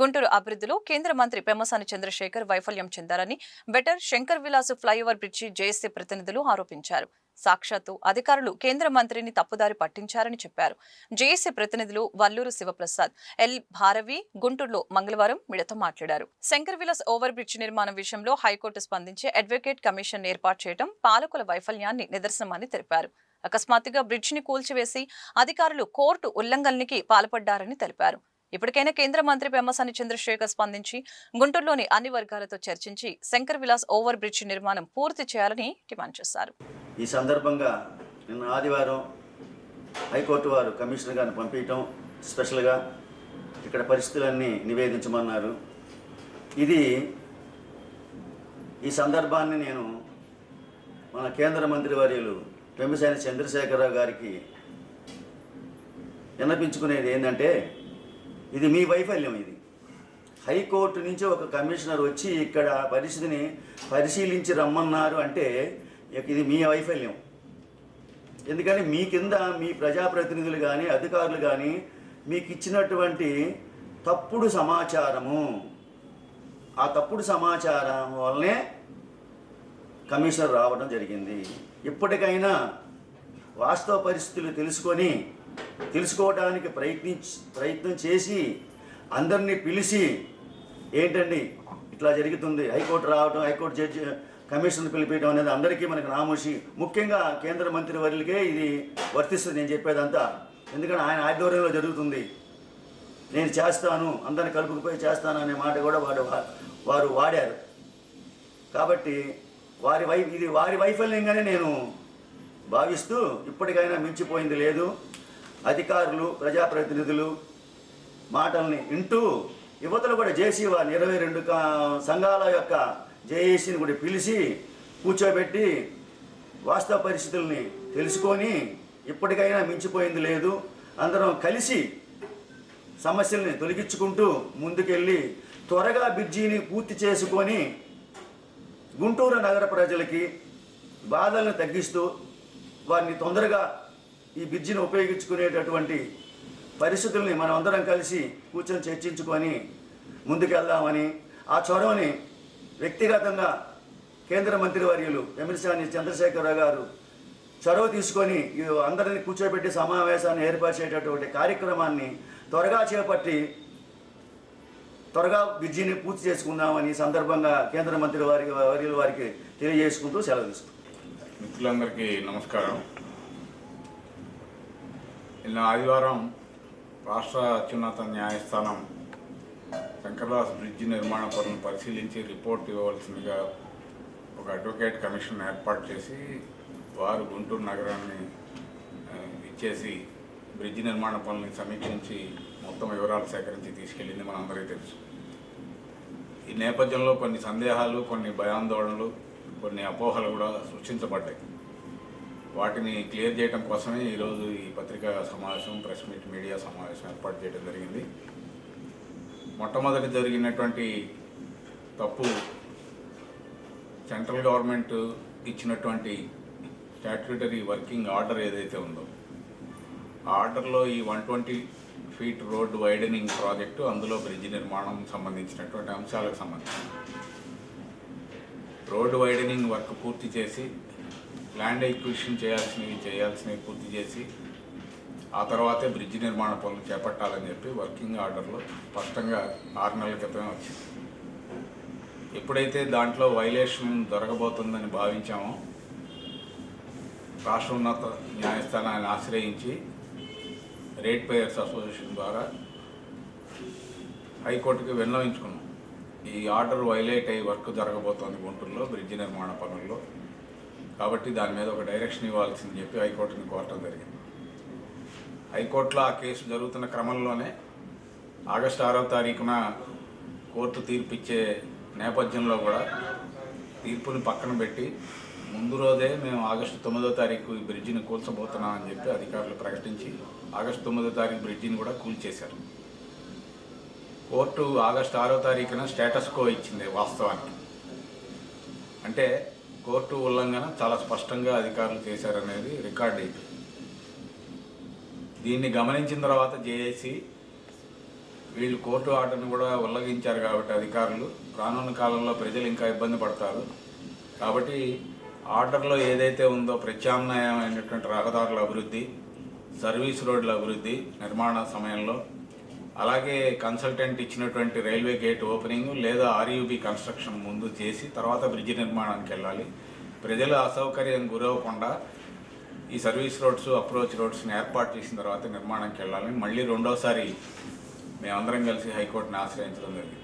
గుంటూరు అభివృద్ధిలో కేంద్ర మంత్రి పెమ్మసాని చంద్రశేఖర్ వైఫల్యం చెందారని better Shankar Vilas flyover bridge JAC ప్రతినిధులు ఆరోపించారు. సాక్షాత్తు అధికారులు కేంద్ర మంత్రిని తప్పుదారి పట్టించారని చెప్పారు. జేఏసీ ప్రతినిధులు వల్లూరు శివప్రసాద్ ఎల్ భారవి గుంటూరులో మంగళవారం మీడియాతో మాట్లాడారు. శంకర్ విలాస్ ఓవర్ బ్రిడ్జ్ నిర్మాణం విషయంలో హైకోర్టు స్పందించి అడ్వకేట్ కమిషన్ ఏర్పాటు చేయడం పాలకుల వైఫల్యాన్ని నిదర్శనమని తెలిపారు. అకస్మాత్తుగా బ్రిడ్జిని కూల్చివేసి అధికారులు కోర్టు ఉల్లంఘనకి పాల్పడ్డారని తెలిపారు. ఇప్పటికైనా కేంద్ర మంత్రి పెమ్మసాని చంద్రశేఖర్ స్పందించి గుంటూరులోని అన్ని వర్గాలతో చర్చించి శంకర్ విలాస్ ఓవర్ బ్రిడ్జ్ నిర్మాణం పూర్తి చేయాలని డిమాండ్ చేశారు. ఈ సందర్భంగా నిన్న ఆదివారం హైకోర్టు వారు కమిషనర్ గారిని పంపించటం స్పెషల్గా ఇక్కడ పరిస్థితులన్నీ నివేదించమన్నారు. ఇది ఈ సందర్భాన్ని నేను మన కేంద్ర మంత్రి వర్యులు పెమ్మసాని చంద్రశేఖరరావు గారికి విన్నపించుకునేది ఏంటంటే ఇది మీ వైఫల్యం ఇది. హైకోర్టు నుంచి ఒక కమిషనర్ వచ్చి ఇక్కడ పరిస్థితిని పరిశీలించి రమ్మన్నారు అంటే ఇది మీ వైఫల్యం. ఎందుకంటే మీ కింద మీ ప్రజాప్రతినిధులు కానీ అధికారులు కానీ మీకు ఇచ్చినటువంటి తప్పుడు సమాచారము. ఆ తప్పుడు సమాచారం వల్లనే కమిషనర్ రావడం జరిగింది. ఇప్పటికైనా వాస్తవ పరిస్థితులు తెలుసుకొని తెలుసుకోవడానికి ప్రయత్నించి ప్రయత్నం చేసి అందరినీ పిలిచి ఏంటండి ఇట్లా జరుగుతుంది? హైకోర్టు రావడం హైకోర్టు జడ్జి కమిషనర్ పిలిపించడం అనేది అందరికీ మనకు నామోషి. ముఖ్యంగా కేంద్ర మంత్రి వర్యులకే ఇది వర్తిస్తుంది నేను చెప్పేదంతా. ఎందుకంటే ఆయన ఆధ్వర్యంలో జరుగుతుంది. నేను చేస్తాను అందరిని కలుపుకుపోయి చేస్తాను అనే మాట కూడా వాడు వారు వాడారు. కాబట్టి వారి వై ఇది వారి వైఫల్యంగానే నేను భావిస్తూ ఇప్పటికైనా మించిపోయింది లేదు. అధికారులు ప్రజాప్రతినిధులు మాటల్ని వింటూ యువతలు కూడా జేసీ వారిని ఇరవై రెండు సంఘాల యొక్క జేఏసీని కూడా పిలిచి కూర్చోబెట్టి వాస్తవ పరిస్థితుల్ని తెలుసుకొని ఇప్పటికైనా మించిపోయింది లేదు. అందరం కలిసి సమస్యల్ని తొలగించుకుంటూ ముందుకెళ్ళి త్వరగా బ్రిడ్జిని పూర్తి చేసుకొని గుంటూరు నగర ప్రజలకి బాధలను తగ్గిస్తూ వారిని తొందరగా ఈ బ్రిడ్జిని ఉపయోగించుకునేటటువంటి పరిస్థితుల్ని మనం అందరం కలిసి కూర్చొని చర్చించుకొని ముందుకెళ్దామని ఆ చొరవని వ్యక్తిగతంగా కేంద్ర మంత్రి వర్యులు ఎమ్మెల్సాని చంద్రశేఖరరావు గారు చొరవ తీసుకొని అందరిని కూర్చోబెట్టి సమావేశాన్ని ఏర్పరిచేటటువంటి కార్యక్రమాన్ని త్వరగా చేపట్టి త్వరగా బ్రిడ్జిని పూర్తి చేసుకుందామని సందర్భంగా కేంద్ర మంత్రి వారి వర్యుల వారికి తెలియజేసుకుంటూ సెలవు తీసుకుంటాం మిత్రులందరికీ నమస్కారం. నిన్న ఆదివారం రాష్ట్ర అత్యున్నత న్యాయస్థానం శంకర్దాస్ బ్రిడ్జి నిర్మాణ పనులను పరిశీలించి రిపోర్ట్ ఇవ్వవలసిందిగా ఒక అడ్వకేట్ కమిషన్ ఏర్పాటు చేసి వారు గుంటూరు నగరాన్ని ఇచ్చేసి బ్రిడ్జి నిర్మాణ పనులను సమీక్షించి మొత్తం వివరాలు సేకరించి తీసుకెళ్ళింది మనందరికీ తెలుసు. ఈ నేపథ్యంలో కొన్ని సందేహాలు కొన్ని భయాందోళనలు కొన్ని అపోహలు కూడా సృష్టించబడ్డాయి. వాటిని క్లియర్ చేయడం కోసమే ఈరోజు ఈ పత్రికా సమావేశం ప్రెస్ మీట్ మీడియా సమావేశం ఏర్పాటు చేయడం జరిగింది. మొట్టమొదటి జరిగినటువంటి తప్పు సెంట్రల్ గవర్నమెంట్ ఇచ్చినటువంటి స్టాట్యూటరీ వర్కింగ్ ఆర్డర్ ఏదైతే ఉందో ఆ ఆర్డర్లో ఈ one twenty feet road widening project అందులో బ్రిడ్జ్ నిర్మాణం సంబంధించినటువంటి అంశాలకు సంబంధించి రోడ్డు వైడనింగ్ వర్క్ పూర్తి చేసి ల్యాండ్ ఎక్విషన్ చేయాల్సినవి చేయాల్సినవి పూర్తి చేసి ఆ తర్వాతే బ్రిడ్జ్ నిర్మాణ పనులు చేపట్టాలని చెప్పి వర్కింగ్ ఆర్డర్లో స్పష్టంగా ఆరు నెలల క్రితమే వచ్చింది. ఎప్పుడైతే దాంట్లో వైలేషన్ జరగబోతుందని భావించామో రాష్ట్ర ఉన్నత న్యాయస్థానాన్ని ఆశ్రయించి రేట్ పేయర్స్ అసోసియేషన్ ద్వారా హైకోర్టుకి విన్నవించుకున్నాం. ఈ ఆర్డర్ వైలేట్ అయ్యి వర్క్ జరగబోతోంది గుంటూరులో బ్రిడ్జ్ నిర్మాణ పనుల్లో. కాబట్టి దాని మీద ఒక డైరెక్షన్ ఇవ్వాల్సింది చెప్పి హైకోర్టుని కోరటం జరిగింది. హైకోర్టులో ఆ కేసు జరుగుతున్న క్రమంలోనే ఆగస్టు ఆరవ తారీఖున కోర్టు తీర్పు ఇచ్చే నేపథ్యంలో కూడా తీర్పుని పక్కన పెట్టి ముందు రోజే మేము ఆగస్టు తొమ్మిదో తారీఖు ఈ బ్రిడ్జిని కూల్చబోతున్నాం అని చెప్పి అధికారులు ప్రకటించి ఆగస్టు తొమ్మిదో తారీఖు బ్రిడ్జిని కూడా కూల్చేశారు. కోర్టు ఆగస్టు ఆరో తారీఖున స్టేటస్ కో ఇచ్చింది వాస్తవానికి. అంటే కోర్టు ఉల్లంఘన చాలా స్పష్టంగా అధికారులు చేశారనేది రికార్డ్. అయింది దీన్ని గమనించిన తర్వాత జేఏసీ వీళ్ళు కోర్టు ఆర్డర్ని కూడా ఉల్లంఘించారు కాబట్టి అధికారులు. రానున్న కాలంలో ప్రజలు ఇంకా ఇబ్బంది పడతారు. కాబట్టి ఆర్డర్లో ఏదైతే ఉందో ప్రత్యామ్నాయమైనటువంటి రహదారుల అభివృద్ధి సర్వీస్ రోడ్ల అభివృద్ధి నిర్మాణ సమయంలో అలాగే కన్సల్టెంట్ ఇచ్చినటువంటి రైల్వే గేట్ ఓపెనింగ్ లేదా ఆర్యూబీ కన్స్ట్రక్షన్ ముందు చేసి తర్వాత బ్రిడ్జి నిర్మాణానికి వెళ్ళాలి. ప్రజలు అసౌకర్యం గురవకుండా ఈ సర్వీస్ రోడ్స్ అప్రోచ్ రోడ్స్ని ఏర్పాటు చేసిన తర్వాత నిర్మాణానికి వెళ్ళాలని మళ్ళీ రెండోసారి మేమందరం కలిసి హైకోర్టుని ఆశ్రయించడం జరిగింది.